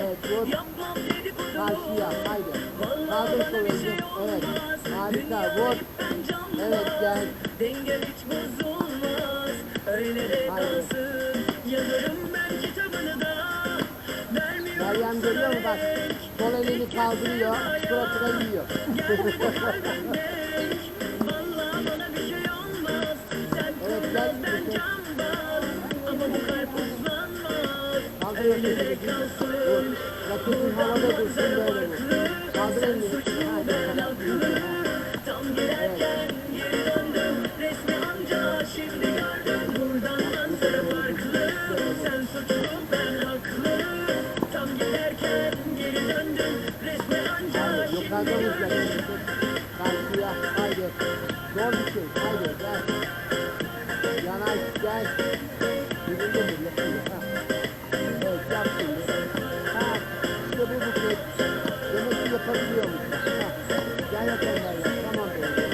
Evet dur. Karşıya haydi. Kaldır kolu. Evet. Harika vur. Evet gel. Denge hiç bozulmaz. Öyle de kalsın. Ben kitabını da. Görüyor mu bak. Kaldırıyor. Sıra sıra yiyor. Giderken geri döndüm Resmi anca Haydi şimdi yukarıdan gördüm izle. Karşıya. Haydi. Zor bir şey. Haydi gel. Yanaş gel. Birinde mi yapıyor? Ha. İşte bu bu şey. Demek ki yapabiliyor musun? Ha. Gel yapalım ben yap. Tamam böyle.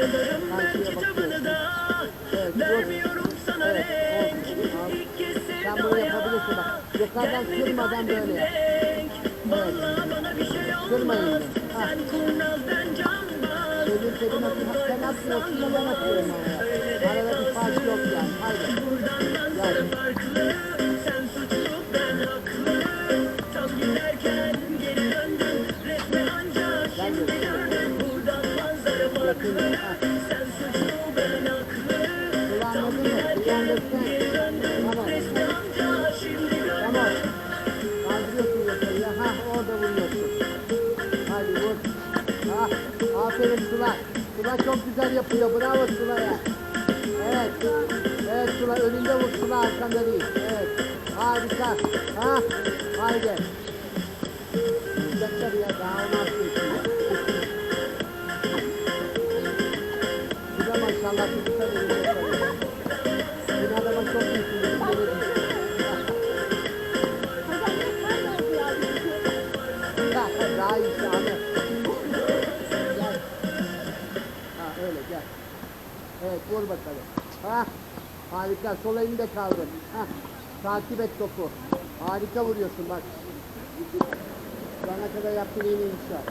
Yazarım ben kitabını da Evet. Vermiyorum sana Evet, renk. İlk kez Sen sevdaya bunu yapabilirsin bak. Yukarıdan kırmadan böyle yap. Vallahi bana bir şey. Sen. Sen Sıla çok güzel yapıyor. Bravo Sıla'ya. Evet. Evet Sıla önünde vur Sıla arkanda değil. Evet. Harika. Ha. Haydi. Vuracaklar ya. Daha onu harika. Sol elini de kaldır. Takip et topu. Harika vuruyorsun bak. Bana kadar yaptığın en iyi var.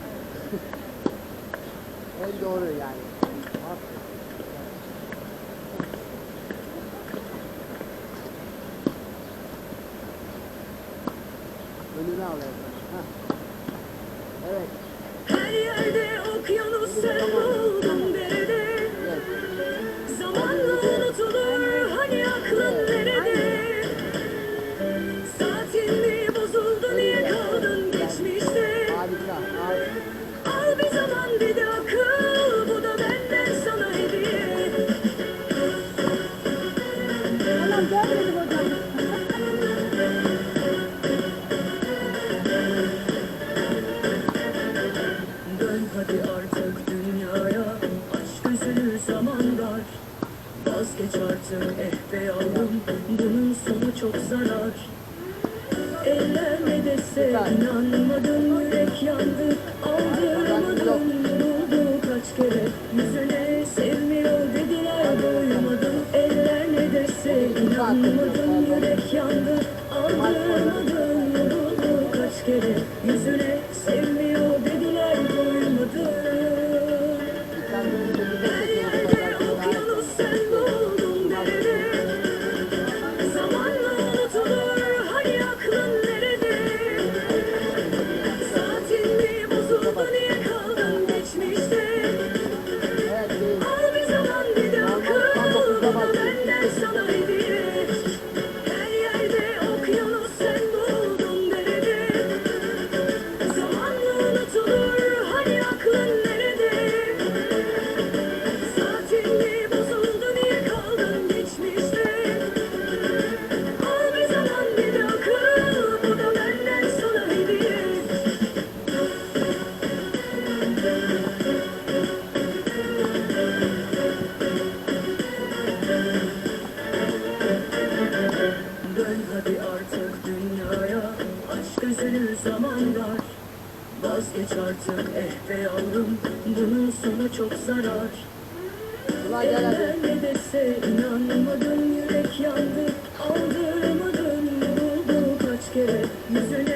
en doğru yani. Aferin. Önünü al. Evet. Her yerde okyanus sen zarar. Eller ne dese inanmadım Yürek yandı aldırmadım Vuruldu kaç kere Yüzüne sevmiyor dediler Doymadım Eller ne dese inanmadım Yürek yandı aldırmadım Vuruldu kaç kere Yüzüne artık dünyaya Aç gözünü zaman dar Vazgeç artık eh be yavrum Bunun sonu çok zarar. Eller ne dese inanmadım Yürek yandı. Aldırmadım Vuruldu kaç kere Yüzüne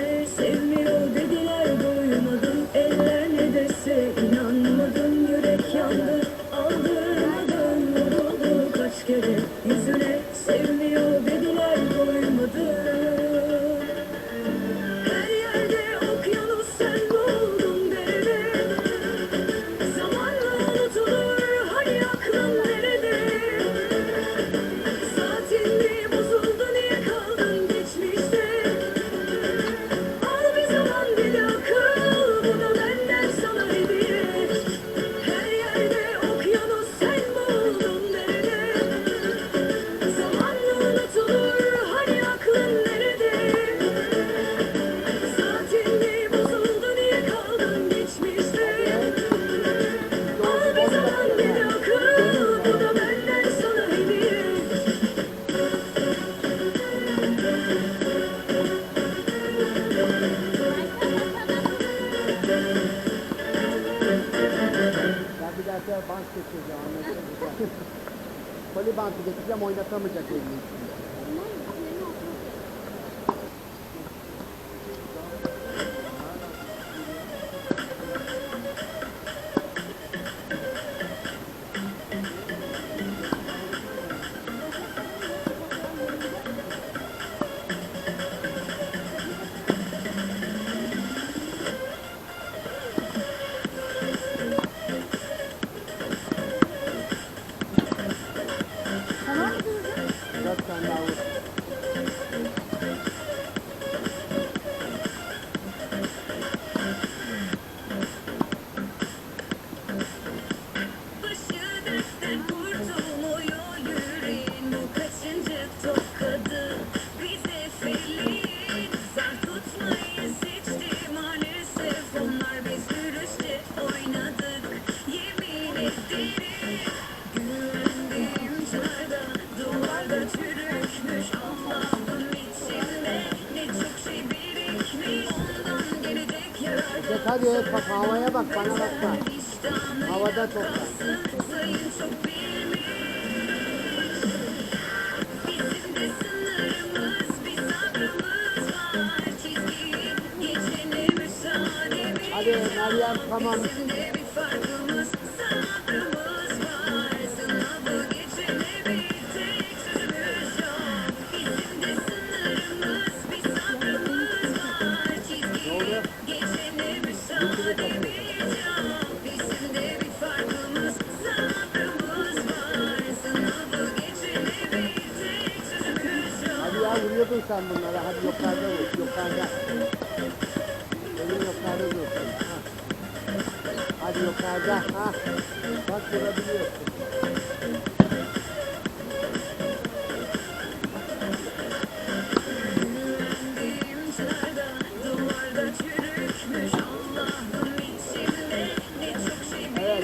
bankı getireceğim oynatamayacak elini. Çek hadi et bak havaya bak bana bakma. Havada topla. Hadi Meryem tamam. dedin sen bunlara? Hadi yukarıda vur, yukarıda. Benim yukarıda dursun. Ha. Hadi yukarıda. Ha. Bak durabiliyorsun. Evet.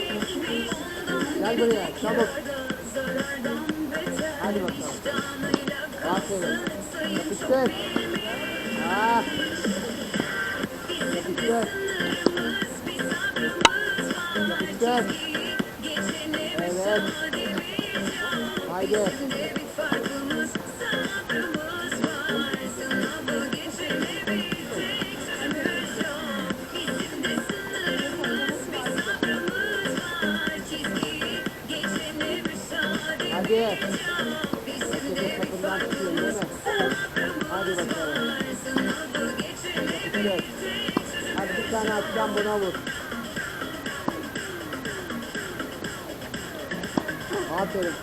Gel buraya, çabuk. çek. Ah. Yapıştır. Yapıştır. Evet. Haydi. Hadi. Kapından tutuyorum değil mi? Hadi bakalım. Evet. Hadi bir tane atacağım buna vur. Aferin.